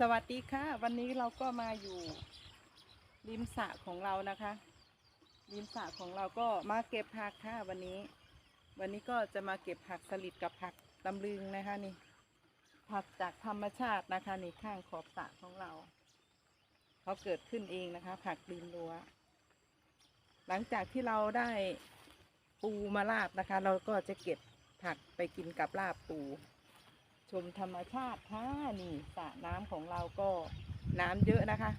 สวัสดีค่ะ วันนี้เราก็มาอยู่ริมสระของเรานะคะริมสระของเราก็มาเก็บผักค่ะวันนี้ วันนี้ก็จะมาเก็บผักสลิดกับผักตำลึงนะคะนี่ ผักจากธรรมชาตินะคะนี่ข้างขอบสระของเราเขาเกิดขึ้นเองนะคะ ผักริมรั้วหลังจากที่เราได้ปูมาลาบนะคะ เราก็จะเก็บผักไปกินกับลาบปู ชมธรรมชาติค่ะนี่สระน้ำของเราก็น้ำเยอะนะคะ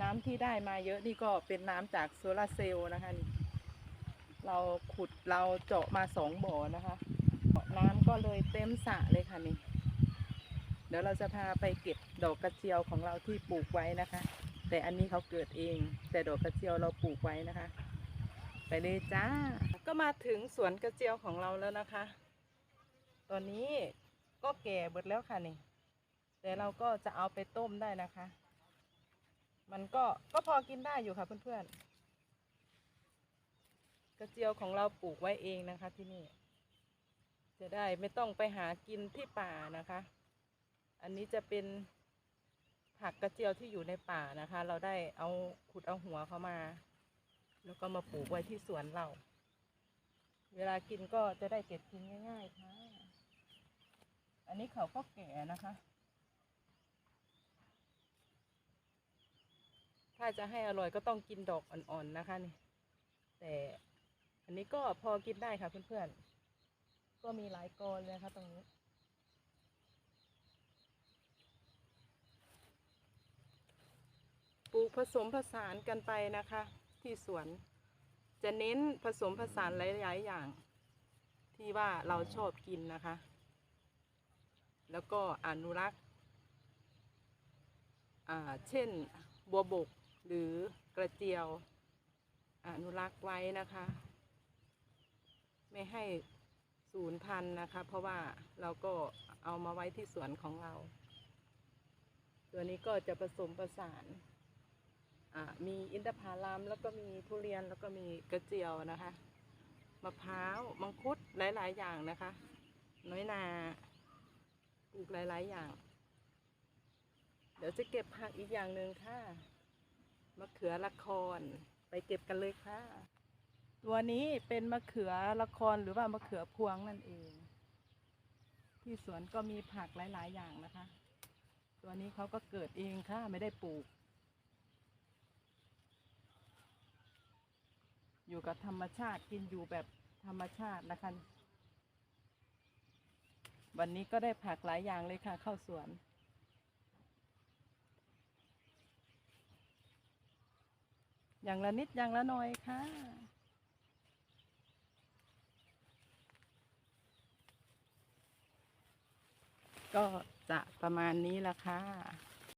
น้ำที่ได้มาเยอะนี่ก็เป็นน้ำจากโซลาร์เซลล์นะคะนี่เราขุดเราเจาะมาสองบ่อนะคะน้ำก็เลยเต็มสระเลยค่ะนี่เดี๋ยวเราจะพาไปเก็บดอกกระเจียวของเราที่ปลูกไว้นะคะ แต่อันนี้เขาเกิดเอง แต่ดอกกระเจียวเราปลูกไว้นะคะ ไปเลยจ้า ก็มาถึงสวนกระเจียวของเราแล้วนะคะ ตอนนี้ ก็แก่เบิดแล้วค่ะนี่ แต่เราก็จะเอาไปต้มได้นะคะ มันก็ก็พอกินได้อยู่ค่ะเพื่อนๆ กระเจียวของเราปลูกไว้เองนะคะที่นี่ จะได้ไม่ต้องไปหากินที่ป่านะคะ อันนี้จะเป็นผักกระเจียวที่อยู่ในป่านะคะ เราได้เอาขุดเอาหัวเขามา แล้วก็มาปลูกไว้ที่สวนเรา เวลากินก็จะได้เก็บกินง่าย ๆค่ะ อันนี้เขาก็แก่นะคะ ถ้าจะให้อร่อยก็ต้องกินดอกอ่อนๆนะคะนี่ แต่อันนี้ก็พอกินได้ค่ะเพื่อนๆ ก็มีหลายกอเลยนะคะตรงนี้ ปลูกผสมผสานกันไปนะคะ ที่สวน จะเน้นผสมผสานหลายๆอย่าง ที่ว่าเราชอบกินนะคะ แล้วก็อนุรักษ์เช่นบัวบกหรือกระเจียวอนุรักษ์ไว้นะคะ ไม่ให้สูญพันธุ์นะคะ เพราะว่าเราก็เอามาไว้ที่สวนของเรา ตัวนี้ก็จะผสมประสานมีอินทผลัมแล้วก็มีทุเรียนแล้วก็มีกระเจียวนะคะมะพร้าวมังคุดหลาย ๆ อย่างนะคะ น้อยนา ลูกหลาย ๆ อย่าง เดี๋ยวจะเก็บผักอีกอย่างหนึ่งค่ะมะเขือละคร ไปเก็บกันเลยค่ะ ตัวนี้เป็นมะเขือละครหรือว่ามะเขือพวงนั่นเอง ที่สวนก็มีผักหลาย ๆ อย่างนะคะ ตัวนี้เขาก็เกิดเองค่ะไม่ได้ปลูก อยู่กับธรรมชาติกินอยู่แบบธรรมชาตินะคะ วันนี้ก็ได้ผักหลายอย่างเลยค่ะ เข้าสวน อย่างละนิดอย่างละหน่อยค่ะ ก็จะประมาณนี้ละค่ะ